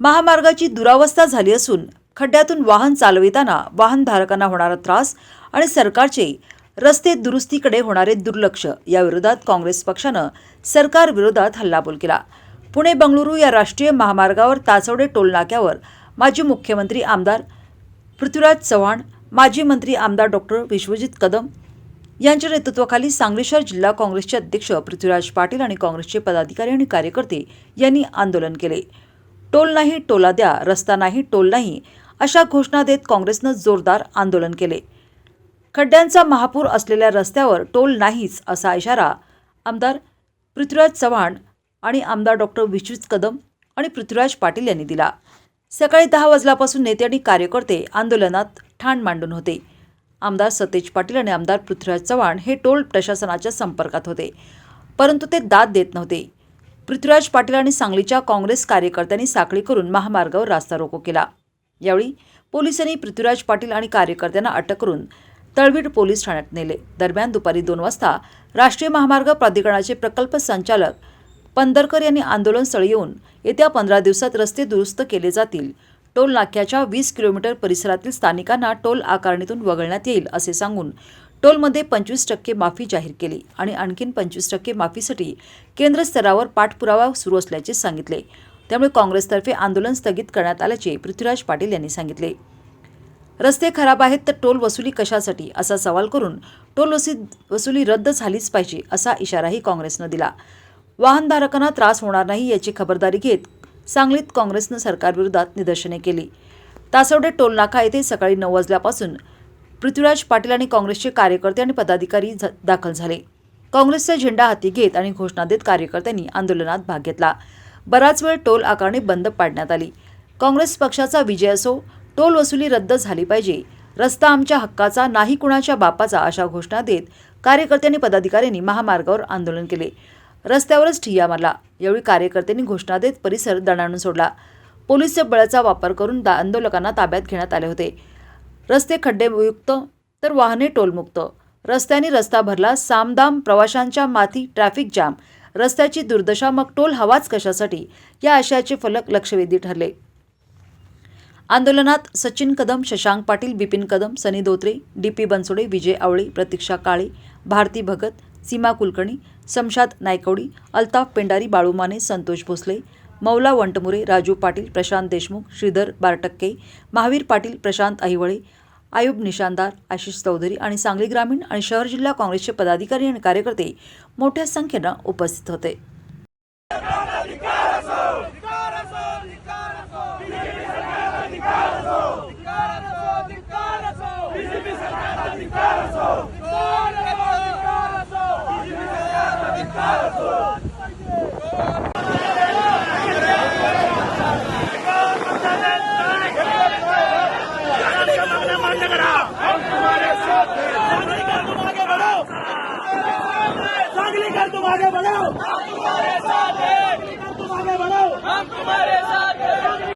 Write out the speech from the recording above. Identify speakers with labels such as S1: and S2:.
S1: महामार्गाची दुरावस्था झाली असून खड्ड्यातून वाहन चालविताना वाहनधारकांना होणारा त्रास आणि सरकारचे रस्ते दुरुस्तीकडे होणारे दुर्लक्ष याविरोधात काँग्रेस पक्षानं सरकारविरोधात हल्लाबोल केला. पुणे बंगळुरू या राष्ट्रीय महामार्गावर तासवडे टोलनाक्यावर माजी मुख्यमंत्री आमदार पृथ्वीराज चव्हाण माजी मंत्री आमदार डॉक्टर विश्वजित कदम यांच्या नेतृत्वाखाली सांगली शहर जिल्हा काँग्रेसचे अध्यक्ष पृथ्वीराज पाटील आणि काँग्रेसचे पदाधिकारी आणि कार्यकर्ते यांनी आंदोलन केले. टोल नाही टोला द्या रस्ता नाही टोल नाही अशा घोषणा देत काँग्रेसनं जोरदार आंदोलन केले. खड्ड्यांचा महापूर असलेल्या रस्त्यावर टोल नाहीच असा इशारा आमदार पृथ्वीराज चव्हाण आणि आमदार डॉक्टर विश्वजित कदम आणि पृथ्वीराज पाटील यांनी दिला. सकाळी दहा वाजल्यापासून नेते आणि कार्यकर्ते आंदोलनात ठाण मांडून होते. आमदार सतेज पाटील आणि आमदार पृथ्वीराज चव्हाण हे टोल प्रशासनाच्या संपर्कात होते परंतु ते दाद देत नव्हते. पृथ्वीराज पाटील आणि सांगलीच्या काँग्रेस कार्यकर्त्यांनी साखळी करून महामार्गावर रास्ता रोको केला. यावेळी पोलिसांनी पृथ्वीराज पाटील आणि कार्यकर्त्यांना अटक करून तळवीड पोलीस ठाण्यात नेले. दरम्यान दुपारी दोन वाजता राष्ट्रीय महामार्ग प्राधिकरणाचे प्रकल्प संचालक पंदरकर यांनी आंदोलनस्थळी येऊन येत्या पंधरा दिवसात रस्ते दुरुस्त केले जातील. टोल नाक्याच्या वीस किलोमीटर परिसरातील स्थानिकांना टोल आकारणीतून वगळण्यात येईल असे सांगून टोलमध्ये पंचवीस टक्के माफी जाहीर केली आणि आणखीन पंचवीस टक्के माफीसाठी केंद्र स्तरावर पाठपुरावा सुरू असल्याचे सांगितले. त्यामुळे काँग्रेसतर्फे आंदोलन स्थगित करण्यात आल्याचे पृथ्वीराज पाटील यांनी सांगितले. रस्ते खराब आहेत तर टोल वसुली कशासाठी? असा सवाल करून टोल वसी वसुली रद्द झालीच पाहिजे असा इशाराही काँग्रेसनं दिला. वाहनधारकांना त्रास होणार नाही याची खबरदारी घेत सांगलीत काँग्रेसनं सरकारविरोधात निदर्शने केली. तासवडे टोलनाका येथे सकाळी नऊ वाजल्यापासून पृथ्वीराज पाटील आणि काँग्रेसचे कार्यकर्ते आणि पदाधिकारी दाखल झाले. काँग्रेसचा झेंडा हाती घेत आणि घोषणा देत कार्यकर्त्यांनी आंदोलनात भाग घेतला. बराच वेळ टोल आकारणी बंद पाडण्यात आली. काँग्रेस पक्षाचा विजय असो टोल वसुली रद्द झाली पाहिजे. रस्ता आमच्या हक्काचा नाही कुणाच्या बापाचा अशा घोषणा देत कार्यकर्त्यांनी पदाधिकाऱ्यांनी महामार्गावर आंदोलन केले. रस्त्यावरच ठिय्या मारला. यावेळी कार्यकर्त्यांनी घोषणा देत परिसर दणाणून सोडला. पोलीस बळाचा वापर करून दा- आंदोलकांना ताब्यात घेण्यात आले होते. रस्ते खड्डेयुक्त तर वाहने टोलमुक्त रस्त्याने रस्ता भरला सामदाम प्रवाशांच्या माथी ट्रॅफिक जाम. रस्त्याची दुर्दशा मग टोल हवाच कशासाठी? या आशयाचे फलक लक्षवेधी ठरले. आंदोलनात सचिन कदम शशांक पाटील बिपिन कदम सनी धोत्रे डी पी बनसोडे विजय आवळे प्रतीक्षा काळे भारती भगत सीमा कुलकर्णी समशाद नायकवडी अल्ताफ पेंडारी बाळूमाने संतोष भोसले मौला वंटमुरे राजू पाटील प्रशांत देशमुख श्रीधर बारटक्के महावीर पाटील प्रशांत अहिवळे आयुब निशानदार आशिष चौधरी आणि सांगली ग्रामीण आणि शहर जिल्हा काँग्रेसचे पदाधिकारी आणि कार्यकर्ते मोठ्या संख्येनं उपस्थित होते. लेकर तुम आगे बढ़ो हम तुम्हारे साथ हैं। लेकर तुम आगे बढ़ो हम तुम्हारे साथ हैं.